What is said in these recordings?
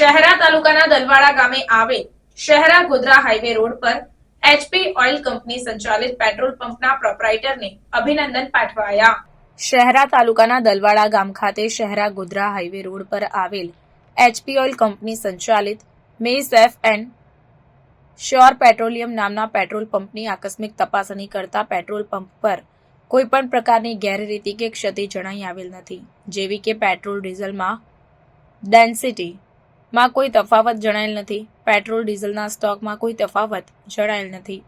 શહેરા તાલુકાના દલવાડા ગામે આવેલ શહેરા ગોધરા હાઈવે રોડ પર એચપી ઓઇલ કંપની સંચાલિત પેટ્રોલ પંપના પ્રોપરાઇટરને અભિનંદન પાઠવાયા. શહેરા તાલુકાના દલવાડા ગામ ખાતે શહેરા ગોધરા હાઈવે રોડ પર આવેલ એચપી ઓઇલ કંપની સંચાલિત મેસ એફ એન્ડ શ્યોર પેટ્રોલિયમ નામના પેટ્રોલ પંપની આકસ્મિક તપાસણી કરતા પેટ્રોલ પંપ પર કોઈપણ પ્રકારની ગેરરીતિ કે ક્ષતિ જણાઈ આવેલ નથી, જેવી કે પેટ્રોલ ડીઝલમાં ડેન્સિટી માં કોઈ તફાવત જણાયેલ નથી. પેટ્રોલ, ડીઝલના સ્ટોકમાં કોઈ તફાવત જણાયેલ નથી.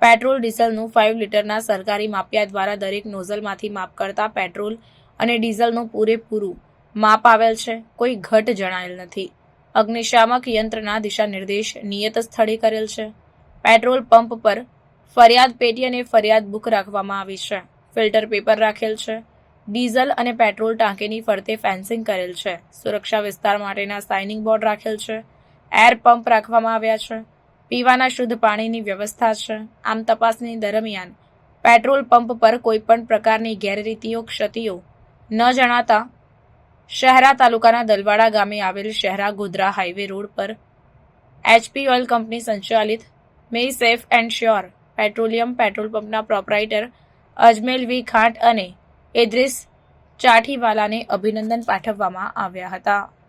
પેટ્રોલ, ડીઝલનું ફાઇવ લીટરના સરકારી માપિયા દ્વારા દરેક નોઝલમાંથી માપ કરતા પેટ્રોલ અને ડીઝલનું પૂરેપૂરું માપ આવેલ છે. કોઈ ઘટ જણાયેલ નથી. અગ્નિશામક યંત્રના દિશા નિર્દેશ નિયત સ્થળે કરેલ છે. પેટ્રોલ પંપ પર ફરિયાદ પેટી અને ફરિયાદ બુક રાખવામાં આવી છે. ફિલ્ટર પેપર રાખેલ છે. ડીઝલ અને પેટ્રોલ ટાંકીની ફરતે ફેન્સિંગ કરેલ છે. સુરક્ષા વિસ્તાર માટેના સાઇનિંગ બોર્ડ રાખેલ છે. એર પંપ રાખવામાં આવ્યા છે. પીવાના શુદ્ધ પાણીની વ્યવસ્થા છે. આમ તપાસની દરમિયાન પેટ્રોલ પંપ પર કોઈપણ પ્રકારની ગેરરીતિઓ, ક્ષતિઓ ન જણાતા શહેરા તાલુકાના દલવાડા ગામે આવેલ શહેરા ગોધરા હાઈવે રોડ પર એચપી ઓઇલ કંપની સંચાલિત મે safe and sure petroleum petrol પંપના proprietor Ajmel V Khant અને ઇદ્રિસ ચાઠીવાલાને અભિનંદન પાઠવવામાં આવ્યા હતા.